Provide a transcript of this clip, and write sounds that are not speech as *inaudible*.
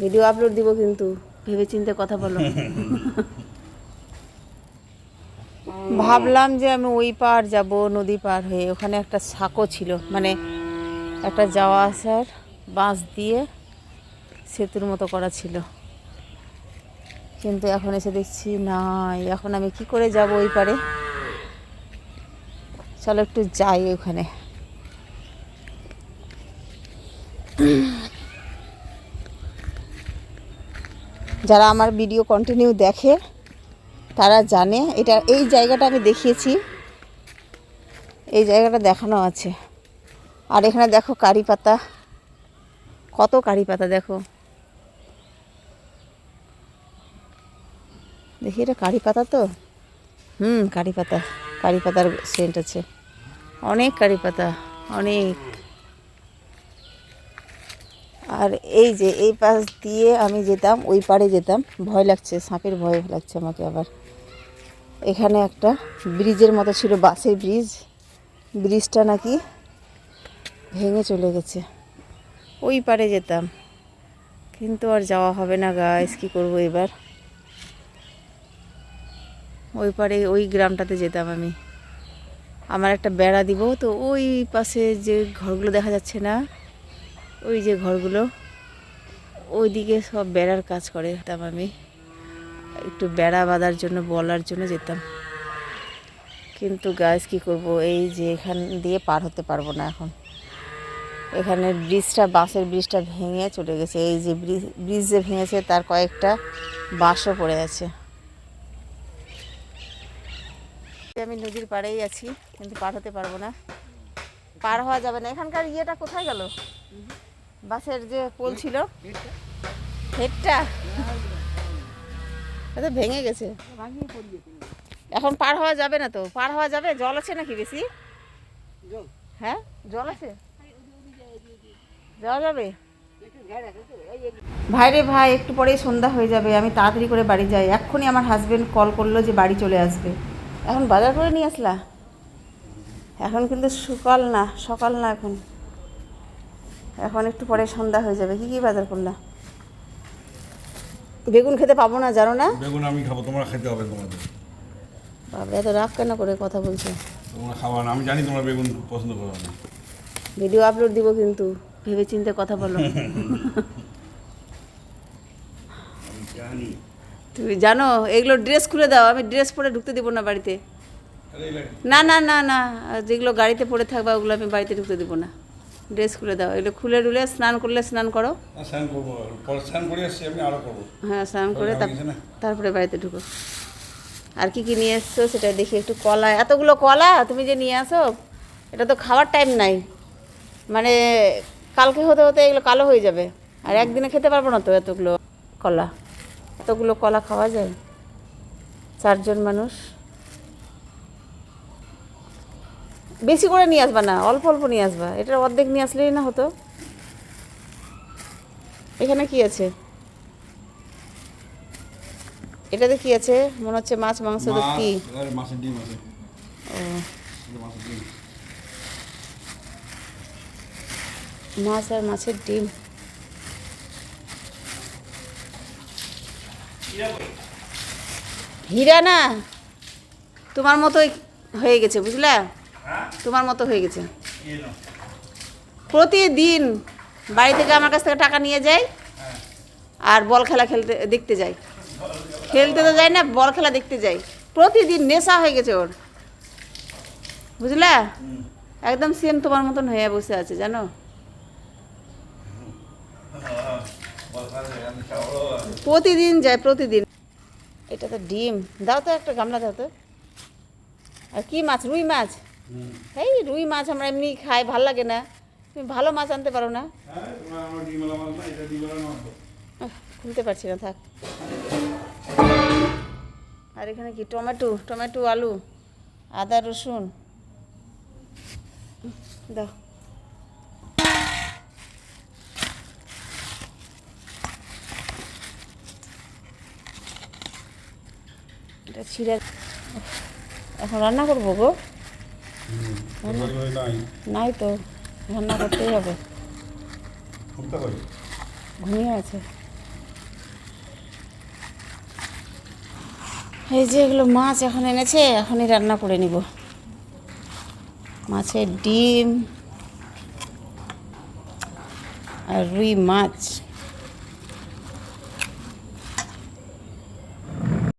Video upload দিব কিন্তু। ভেবে চিন্তে কথা বলো। *laughs* ভাবলাম যে আমি ওই পার যাব নদী পার হয়ে। ওখানে একটা সাঁকো ছিল মানে একটা যাওয়া আসার বাঁশ দিয়ে সেতুর মতো করা ছিল। কিন্তু এখন এসে দেখছি নাই। এখন আমি কি করে যাব ওই পারে? চলো একটু যাই ওখানে। যারা আমার ভিডিও কন্টিনিউ দেখে, তারা জানে। এটা, এই জায়গাটা আমি দেখিয়েছি। এই জায়গাটা দেখানো আছে। আর এখানে দেখো কারি পাতা। কত কারি পাতা দেখো। দেখি, এটা কারি পাতা তো? হুম, কারি পাতা। কারি পাতার সেন্ট আছে। অনেক কারি পাতা, অনেক। আর এই যে, এই পাশ দিয়ে আমি যেতাম, ওই পাড়ে যেতাম। ভয় লাগছে, সাপের ভয় লাগছে আমাকে আবার। এখানে একটা ব্রিজের মতো ছিল বাসের ব্রিজ। ব্রিজটা নাকি ভেঙে চলে গেছে। ওই পাড়ে যেতাম। কিন্তু আর যাওয়া হবে না গাইস কী করব এবার? ওই পাড়ে, ওই গ্রামটাতে যেতাম আমি। আমার একটা বেড়া দিব, তো ওই পাশে যে ঘরগুলো দেখা যাচ্ছে না ওই যে ঘরগুলো, ওইদিকে সব বেড়ার কাজ করে যেতাম আমি। একটু বেড়া বাঁধার জন্য, বলার জন্য যেতাম। কিন্তু গাছ কি করব? এই যে এখান দিয়ে পার হতে পারব না এখন। এখানে ব্রিজটা বাঁশের ব্রিজটা ভেঙে চলে গেছে। এই যে ব্রিজ ব্রিজ যে ভেঙেছে, তার কয়েকটা বাঁশও পড়ে আছে। আমি নদীর পাড়েই আছি, কিন্তু পার হতে পারব না। পার হওয়া যাবে না। এখানকার ইয়েটা কোথায় গেল? বাসের যে পোল ছিল। হেডটা তো ভেঙে গেছে। এখন পার হওয়া যাবে না তো? পার হওয়া যাবে? জল আছে নাকি বেশি? হ্যাঁ? জল আছে? যাওয়া যাবে? ভাই রে ভাই একটু পরেই সন্ধ্যা হয়ে যাবে। আমি তাড়াতাড়ি করে বাড়ি যাই। এক্ষুনি আমার হাজবেন্ড কল করল যে বাড়ি চলে আসবে। এখন বাজার করে নিয়ে আসলা? এখন কিন্তু সকাল না সকাল না এখন। এখন একটু পরে সন্ধ্যা হয়ে যাবে। কি কি বাজার করলা? বেগুন খেতে পাবো না জানো না? বেগুন আমি খাব তোমরা খেতে হবে তোমাদের। বাবা এত রাগ কেন করে কথা বলছো? তোমরা খাওয়া না আমি জানি তোমরা বেগুন পছন্দ করো না। ভিডিও আপলোড দিব কিন্তু ভেবে চিন্তে কথা বলো। জানি। তুমি জানো এগুলো ড্রেস খুলে দাও আমি ড্রেস পরে ঢুকতে দিব না বাড়িতে। না না না না যেগুলো গাড়িতে পড়ে থাকবে ওগুলো আমি বাড়িতে ঢুকতে দিব না। ড্রেস খুলে দাও। এগুলো খুলে ডুলে স্নান করলে স্নান করো। স্নান করব। পরে স্নান করে আসছি আমি আরও করব। হ্যাঁ স্নান করে তার- তারপরে বাড়িতে ঢুকো। আর কি কি নিয়ে এসছো সেটা দেখি একটু কলা। এতগুলো কলা তুমি যে নিয়ে আসো এটা তো খাওয়ার টাইম নাই। মানে কালকে হতে হতে এগুলো কালো হয়ে যাবে। আর একদিনে খেতে পারব না তো এতগুলো কলা। এতগুলো কলা খাওয়া যায়? চারজন মানুষ। বেশি করে নিয়ে আসবা না অল্প অল্প নিয়ে আসবা। এটার অর্ধেক নিয়ে আসলেই না হতো। এখানে কি আছে? এটাতে কি আছে? মনে হচ্ছে মাছ মাংস তো কি? মাছ, আরে মাছের ডিম আছে। ও। এটা মাছের ডিম। মাছ আর মাছের ডিম। হীরা না। তোমার মতোই হয়ে গেছে বুঝলা? তোমার মতো হয়ে গেছে। প্রতিদিন বাড়ি থেকে আমার কাছ থেকে টাকা নিয়ে যায় আর বল খেলা খেলতে দেখতে যাই খেলতে তো যাই না বল খেলা দেখতে যাই প্রতিদিন নেশা হয়ে গেছে ওর। বুঝলা? একদম সেম তোমার মতন হয়ে বসে আছে জানো? প্রতিদিন যায় প্রতিদিন। এটা তো ডিম। দাও তো একটা গামলা দাও তো। আর কি মাছ? রুই মাছ? এই রুই মাছ আমরা এমনি খাই ভালো লাগে না। তুমি ভালো মাছ আনতে পারো না? হ্যাঁ খুলতে পারছি না থাক। আর এখানে কি টমেটো টমেটো আলু আদা রসুন। দাও। এটা ছিঁড়ে এখন রান্না করব গো? নাই তো রান্না করতেই হবে? ঘুমিয়ে আছে। এই যে এগুলো মাছ এখন এনেছে এখনই রান্না করে নিব। মাছের ডিম আর রুই মাছ।